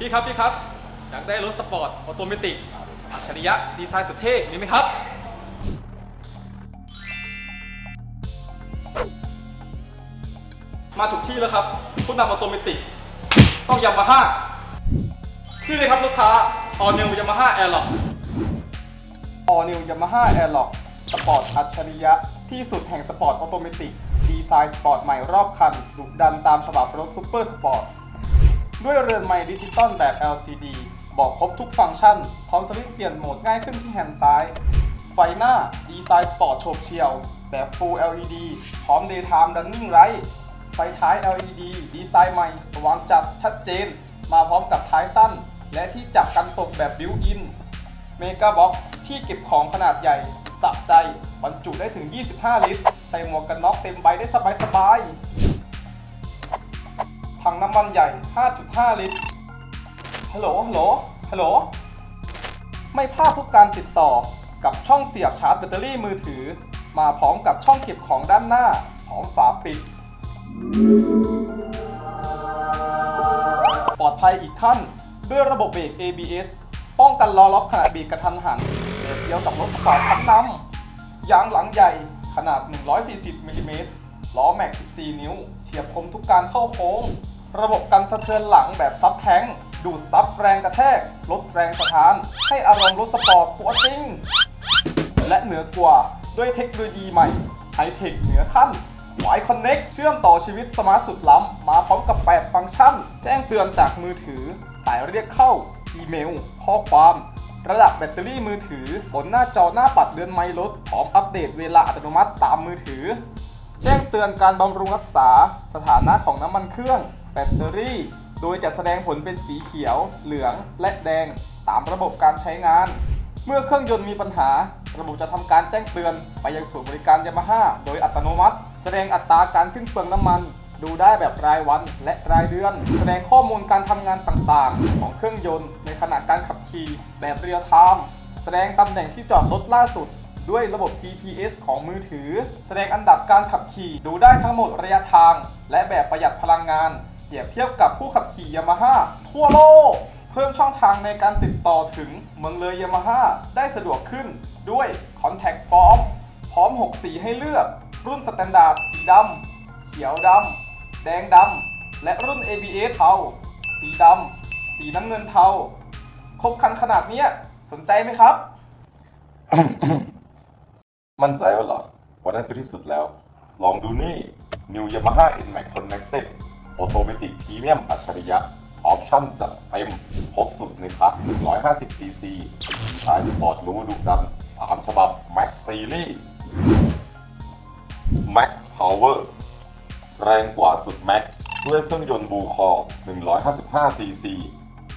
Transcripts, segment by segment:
พี่ครับพี่ครับอยากได้รถสปอร์ตออโตเมติกอัจฉริยะดีไซน์สุดเท่มีไหมครับ มาถูกที่แล้วครับผู้นำออโตเมติก ต้องยามาฮ่าชื่อเลยครับลูกค้า All New Yamaha Airlock All New Yamaha Airlock สปอร์ตอัจฉริยะที่สุดแห่งสปอร์ตออโตเมติก ดีไซน์สปอร์ตใหม่รอบคันดุดันตามฉบับรถซูเปอร์สปอร์ต ด้วยเรือนไม้ดิจิตอลแบบ LCD บอกครบทุกฟังก์ชัน พร้อมสวิตช์เปลี่ยนโหมดง่ายขึ้นที่แฮนด์ซ้าย ไฟหน้าดีไซน์สปอร์ตโฉบเฉี่ยว แบบ Full LED พร้อม Daytime Running Light ไฟท้าย LED ดีไซน์ใหม่สว่างจัดชัดเจน มาพร้อมกับท้ายสั้น และที่จับกันตกแบบบิวอินเมกาบ็อกที่เก็บของขนาดใหญ่สะใจ บรรจุได้ถึง 25 ลิตร ใส่หมวกกันน็อกเต็มใบได้สบายๆ ถังน้ำมันใหญ่ 5.5 ลิตร ฮัลโหล ฮัลโหล ฮัลโหล ไม่พลาดทุกการติดต่อกับช่องเสียบชาร์จแบตเตอรี่มือถือ มาพร้อมกับช่องเก็บของด้านหน้าพร้อมฝาปิด ปลอดภัยอีกขั้น ด้วยระบบเบรก ABS ป้องกันล้อล็อกขณะเบรกกระทันหันเดียวเดียวกับรถสปอร์ตชั้นนำยางหลังใหญ่ขนาด 140มิลลิเมตรล้อแม็ก 14 นิ้ว เฉียบคมทุกการเข้าโค้ง ระบบกันสะเทือนหลังแบบซับแท้งดูดซับแรงกระแทก ลดแรงสะท้าน ให้อารมณ์รถสปอร์ตตัวจริง และเหนือกว่าด้วยเทคโนโลยีใหม่ไฮเทคเหนือขั้น Y Connect เชื่อมต่อชีวิตสมาร์ทสุดล้ำ มาพร้อมกับ 8 ฟังก์ชัน แจ้งเตือนจากมือถือ สายเรียกเข้า อีเมล ข้อความ ระดับแบตเตอรี่มือถือบนหน้าจอหน้าปัดเดือนไมล์ลดพร้อมอัปเดตเวลาอัตโนมัติตามมือถือ แจ้งเตือนการบำรุงรักษา สถานะของน้ำมันเครื่อง แบตเตอรี่ โดยจะแสดงผลเป็นสีเขียว เหลือง และแดง ตามระบบการใช้งาน เมื่อเครื่องยนต์มีปัญหา ระบบจะทำการแจ้งเตือน ไปยังศูนย์บริการยามาฮ่าโดยอัตโนมัติ แสดงอัตราการสิ้นเปลืองน้ำมัน ดูได้แบบรายวันและรายเดือน แสดงข้อมูลการทำงานต่างๆ ของเครื่องยนต์ในขณะการขับขี่แบบเรียลไทม์แสดงตำแหน่งที่จอดรถล่าสุดด้วยระบบ GPS ของมือถือ แสดงอันดับการขับขี่ดูได้ทั้งหมดระยะทาง และแบบประหยัดพลังงาน เปรียบเทียบกับผู้ขับขี่ยามาฮ่าทั่วโลก เพิ่มช่องทางในการติดต่อถึงเมืองเลยยามาฮ่าได้สะดวกขึ้นด้วย Contact Form พร้อม 6 สีให้เลือก รุ่นสแตนดาร์ดสีดำเขียวดำแดงดำและรุ่น ABS เทาสีดำสีน้ำเงินเทาครบคันขนาดเนี้ยสนใจไหมครับ มั่นใจว่าหรอว่านั่นคือที่สุดแล้ว ลองดูนี่ New Yamaha NMAX Connected Automatic Premium อัจฉริยะ ออปชั่นจัดเต็มครบสุดในคลาส 150cc สายสปอร์ตรู้ดุดันตามฉบับ Max Series Max Power แรงกว่าสุด Max ด้วยเครื่องยนต์บูคอ 155cc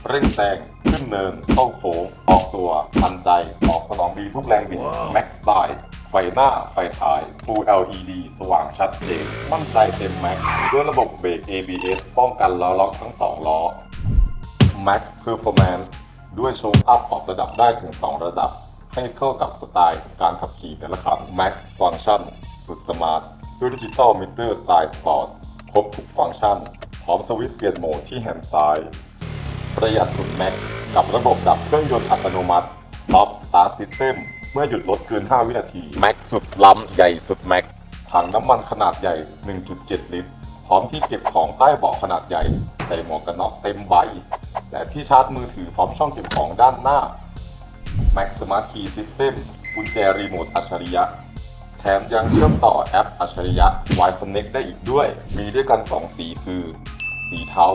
เร่งแซงขึ้นเนินเข้าโค้งออกตัวทันใจตอบสนองดีทุกแรงบิด Max Style ไไฟหน้าไฟท้าย Full LED สว่างชัดเจน มั่นใจเต็ม Max ด้วยระบบเบรก ABS ป้องกันล้อล็อกทั้ง 2 ล้อ Max Performance ด้วยโชว์อัพออกระดับได้ถึง 2 ระดับ ให้เข้ากับสไตล์การขับขี่แต่ละคัน Max Function สุดสมาร์ทด้วยดิจิตอลมิเตอร์สไตล์สปอร์ตครบทุกฟังก์ชัน พร้อมสวิตช์เปลี่ยนโหมดที่แฮนด์ซ้าย ประหยัดสุดแม็กกับระบบดับเครื่องยนต์อัตโนมัติ Stop Start System เมื่อหยุดรถเกิน 5 วินาที แม็กสุดล้ำใหญ่สุดแม็กถังน้ำมันขนาดใหญ่ 1.7 ลิตร พร้อมที่เก็บของใต้เบาะขนาดใหญ่ ใส่หมวกกันน็อกเต็มใบ และที่ชาร์จมือถือพร้อมช่องเก็บของด้านหน้า Max Smart Key System กุญแจรีโมทอัจฉริยะ แถมยังเชื่อมต่อแอปอัจฉริยะ Y Connect ได้อีกด้วย มีด้วยกัน 2 สีคือ สีเทา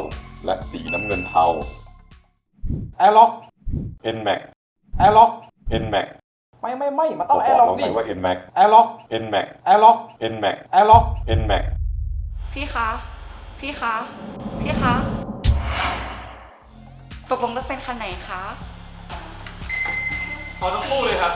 และสีน้ำเงินเทา Airlock NMAX Airlock NMAX ไม่ไม่ไม่มันบต้อองก Airlock แล้วดิไงว่า NMAX Airlock NMAX Airlock NMAX Airlock NMAX พี่คะ พี่คะ พี่คะ ตกลงรถเป็นคันไหนคะเอาทั้งคู่เลยครับ